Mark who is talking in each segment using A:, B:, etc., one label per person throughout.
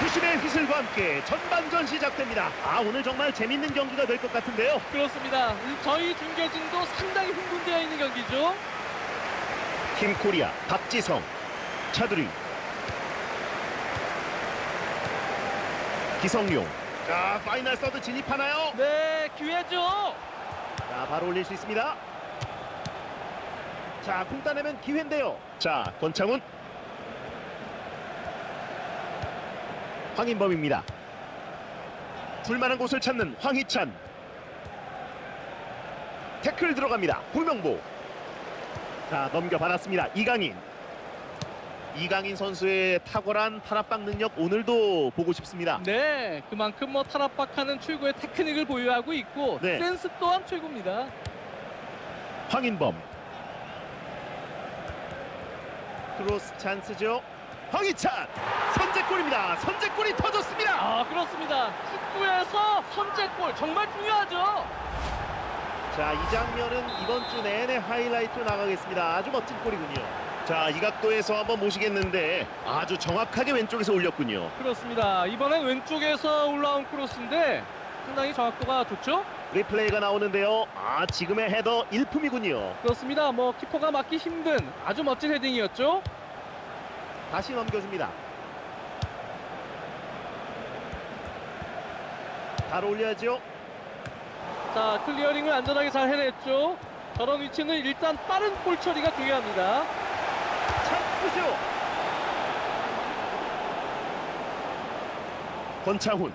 A: 주심의 휘슬과 함께 전반전 시작됩니다. 아 오늘 정말 재밌는 경기가 될 것 같은데요.
B: 그렇습니다. 저희 중계진도 상당히 흥분되어 있는 경기죠.
A: 팀 코리아 박지성 차두리 기성용 자 파이널 서드 진입하나요?
B: 네, 기회죠.
A: 자 바로 올릴 수 있습니다. 자 공 따내면 기회인데요. 자 권창훈 황인범입니다. 줄만한 곳을 찾는 황희찬 태클 들어갑니다. 구명보 자 넘겨받았습니다. 이강인 이강인 선수의 탁월한 탈압박 능력 오늘도 보고 싶습니다.
B: 네, 그만큼 뭐 탈압박하는 최고의 테크닉을 보유하고 있고
A: 네.
B: 센스 또한 최고입니다.
A: 황인범 크로스 찬스죠 황희찬 선제골입니다 선제골이 터졌습니다
B: 아, 그렇습니다. 축구에서 선제골 정말 중요하죠.
A: 자 이 장면은 이번 주 내내 하이라이트로 나가겠습니다 아주 멋진 골이군요 자 이 각도에서 한번 모시겠는데 아주 정확하게 왼쪽에서 올렸군요
B: 그렇습니다. 이번엔 왼쪽에서 올라온 크로스인데 상당히 정확도가 좋죠?
A: 리플레이가 나오는데요 아 지금의 헤더 일품이군요
B: 그렇습니다. 뭐 키퍼가 막기 힘든 아주 멋진 헤딩이었죠.
A: 다시 넘겨줍니다 바로 올려야죠
B: 자, 클리어링을 안전하게 잘 해냈죠. 저런 위치는 일단 빠른 볼 처리가 중요합니다.
A: 찬스죠. 권창훈.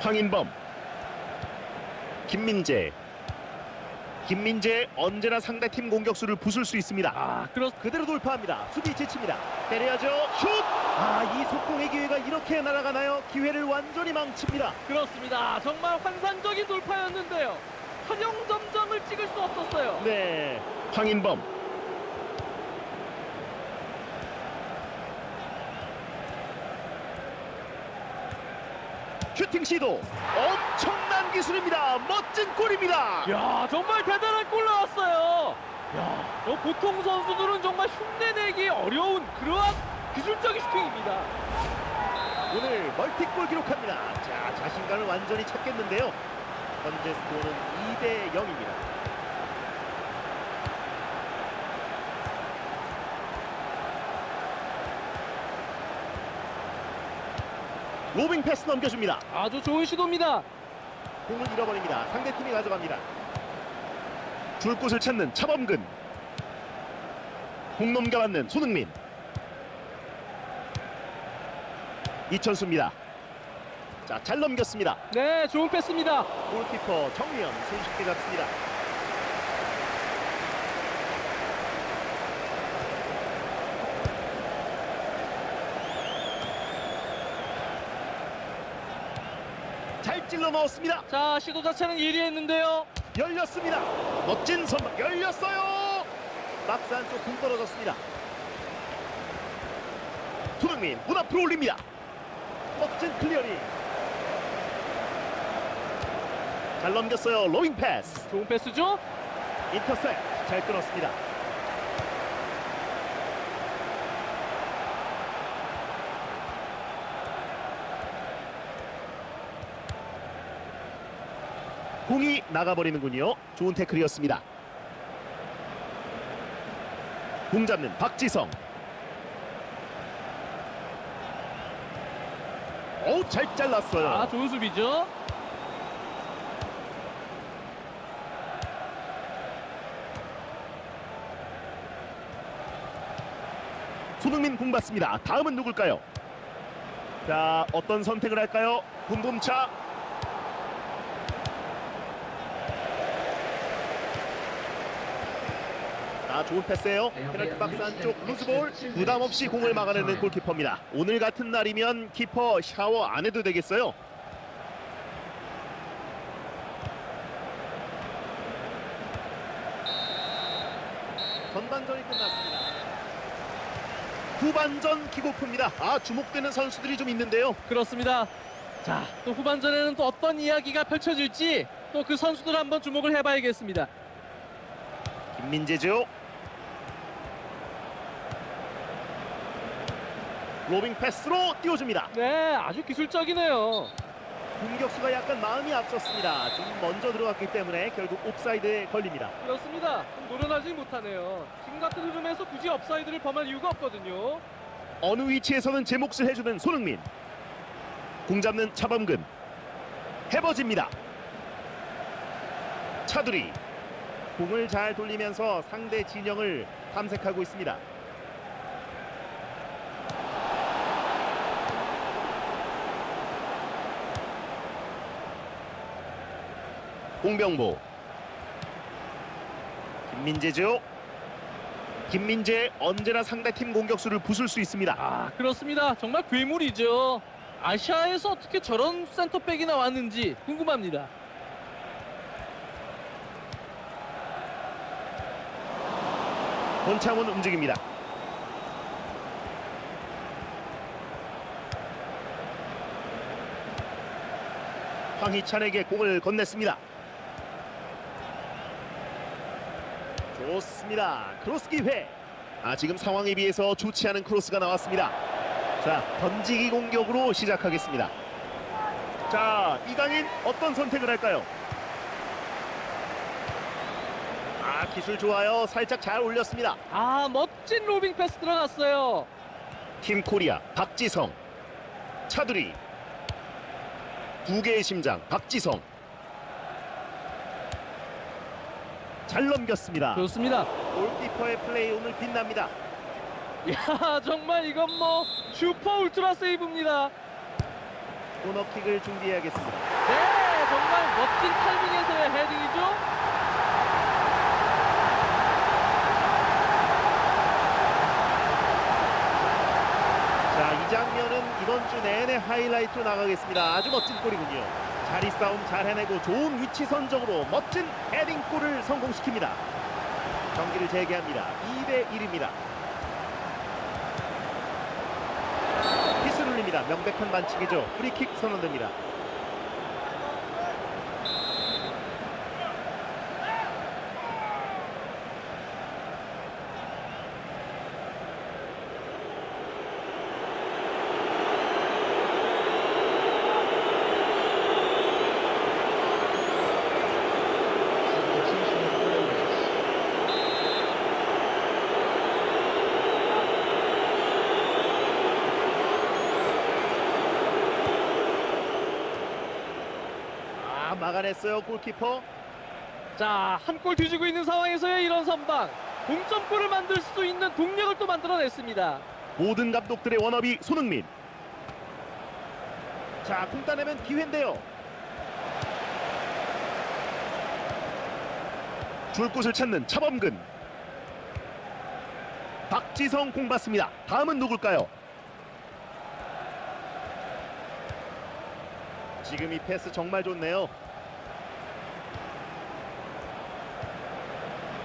A: 황인범. 김민재. 김민재 언제나 상대 팀 공격수를 부술 수 있습니다.
B: 아, 그렇
A: 그대로 돌파합니다. 수비 지칩니다. 때려야죠. 슛! 아, 이 속공의 기회가 이렇게 날아가나요? 기회를 완전히 망칩니다.
B: 그렇습니다. 정말 환상적인 돌파였는데요. 현영 점점을 찍을 수 없었어요.
A: 네, 황인범. 슈팅 시도 엄청난 기술입니다. 멋진 골입니다.
B: 야, 정말 대단한 골 나왔어요. 야, 저 보통 선수들은 정말 흉내내기 어려운 그러한 기술적인 슈팅입니다.
A: 오늘 멀티골 기록합니다. 자, 자신감을 완전히 찾겠는데요. 현재 스코어는 2대 0입니다. 로빙 패스 넘겨줍니다.
B: 아주 좋은 시도입니다.
A: 공을 잃어버립니다. 상대팀이 가져갑니다. 줄 곳을 찾는 차범근. 공 넘겨받는 손흥민. 이천수입니다. 자, 잘 넘겼습니다.
B: 네, 좋은 패스입니다.
A: 골키퍼 정우현 손쉽게 잡습니다. 찔러 넣었습니다.
B: 자, 시도 자체는 예리했는데요.
A: 열렸습니다. 멋진 선방 열렸어요. 박스 안쪽 공 떨어졌습니다. 손흥민 문 앞으로 올립니다. 멋진 클리어링. 잘 넘겼어요. 로잉 패스.
B: 좋은 패스죠?
A: 인터셉 잘 끊었습니다. 공이 나가버리는군요. 좋은 태클이었습니다. 공 잡는 박지성. 오, 잘 잘랐어요.
B: 아, 좋은 수비죠.
A: 손흥민 공 받습니다. 다음은 누굴까요? 자, 어떤 선택을 할까요? 군돔차. 자, 좋은 패스예요. 페널티 박스 안쪽 루즈볼 부담 없이 공을 막아내는 골키퍼입니다. 오늘 같은 날이면 키퍼 샤워 안 해도 되겠어요. 전반전이 끝났습니다. 후반전 기고프입니다. 아 주목되는 선수들이 좀 있는데요.
B: 그렇습니다. 자, 또 후반전에는 또 어떤 이야기가 펼쳐질지 또 그 선수들 한번 주목을 해봐야겠습니다.
A: 김민재죠. 로빙 패스로 띄워줍니다.
B: 네, 아주 기술적이네요.
A: 공격수가 약간 마음이 앞섰습니다. 좀 먼저 들어갔기 때문에 결국 옵사이드에 걸립니다.
B: 그렇습니다. 좀 노련하지 못하네요. 지금 같은 흐름에서 굳이 업사이드를 범할 이유가 없거든요.
A: 어느 위치에서는 제 몫을 해주는 손흥민. 공 잡는 차범근. 해버집니다. 차두리. 공을 잘 돌리면서 상대 진영을 탐색하고 있습니다. 홍병보. 김민재죠. 김민재 언제나 상대팀 공격수를 부술 수 있습니다.
B: 아, 그렇습니다. 정말 괴물이죠. 아시아에서 어떻게 저런 센터백이 나왔는지 궁금합니다.
A: 권창훈 움직입니다. 황희찬에게 공을 건넸습니다. 좋습니다. 크로스 기회. 아 지금 상황에 비해서 좋지 않은 크로스가 나왔습니다. 자 던지기 공격으로 시작하겠습니다. 자 이강인 어떤 선택을 할까요? 아 기술 좋아요. 살짝 잘 올렸습니다.
B: 아, 멋진 로빙 패스 들어갔어요.
A: 팀 코리아 박지성 차두리 두 개의 심장 박지성 잘 넘겼습니다
B: 좋습니다.
A: 골키퍼의 플레이 오늘 빛납니다
B: 야, 정말 이건 뭐 슈퍼 울트라 세이브입니다.
A: 코너킥을 준비해야겠습니다
B: 네, 정말 멋진 타이밍에서의 헤딩이죠.
A: 자 이 장면은 이번 주 내내 하이라이트로 나가겠습니다 아주 멋진 골이군요 자리 싸움 잘 해내고 좋은 위치 선정으로 멋진 헤딩골을 성공시킵니다. 경기를 재개합니다. 2대 1입니다. 피스 눌립니다. 명백한 반칙이죠. 프리킥 선언됩니다 막아냈어요 골키퍼.
B: 자, 한 골 뒤지고 있는 상황에서의 이런 선방. 동점골을 만들 수 있는 동력을 또 만들어냈습니다.
A: 모든 감독들의 원업이 손흥민. 자공 따내면 기회인데요. 줄 곳을 찾는 차범근. 박지성 공 받습니다. 다음은 누굴까요? 지금 이 패스 정말 좋네요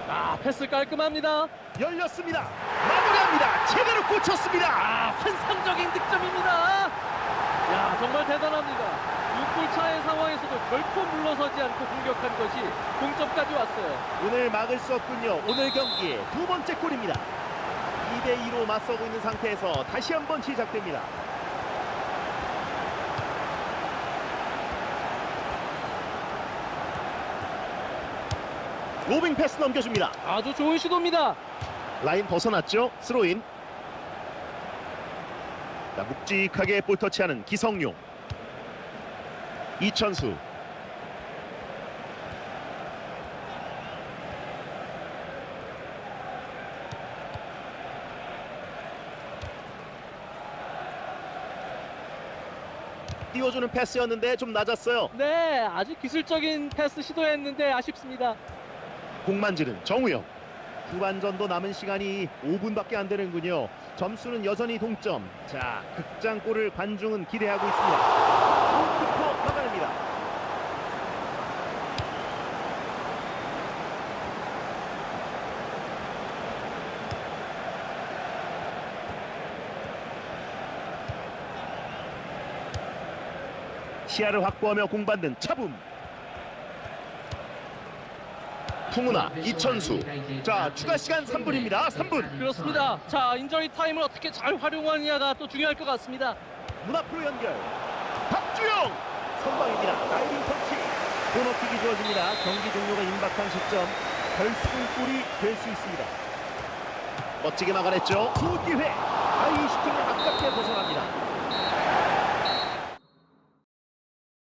B: 아, 패스 깔끔합니다.
A: 열렸습니다 마무리합니다 제대로 꽂혔습니다
B: 아, 환상적인 득점입니다. 야, 정말 대단합니다. 6골 차의 상황에서도 결코 물러서지 않고 공격한 것이 동점까지 왔어요.
A: 오늘 막을 수 없군요. 오늘 경기의 두 번째 골입니다. 2대 2로 맞서고 있는 상태에서 다시 한번 시작됩니다. 로빙 패스 넘겨줍니다.
B: 아주 좋은 시도입니다.
A: 라인 벗어났죠. 스로인. 자, 묵직하게 볼 터치하는 기성용. 이천수. 띄워주는 패스였는데 좀 낮았어요.
B: 네, 아주 기술적인 패스 시도했는데 아쉽습니다.
A: 공 만지는 정우영. 후반전도 남은 시간이 5분밖에 안 되는군요. 점수는 여전히 동점. 자, 극장골을 관중은 기대하고 있습니다. 골키퍼 막아냅니다. 시야를 확보하며 공받는 차붐. 풍우나 이천수. 자 추가 시간 3분입니다. 3분.
B: 그렇습니다. 자, 인저리 타임을 어떻게 잘 활용하느냐가 또 중요할 것 같습니다.
A: 문 앞으로 연결. 박주영 선방입니다. 다이빙 터치. 코너킥이 주어집니다. 경기 종료가 임박한 시점 결승골이 될 수 있습니다. 멋지게 막아냈죠. 두 기회. 아이 슈팅을 아깝게 벗어납니다.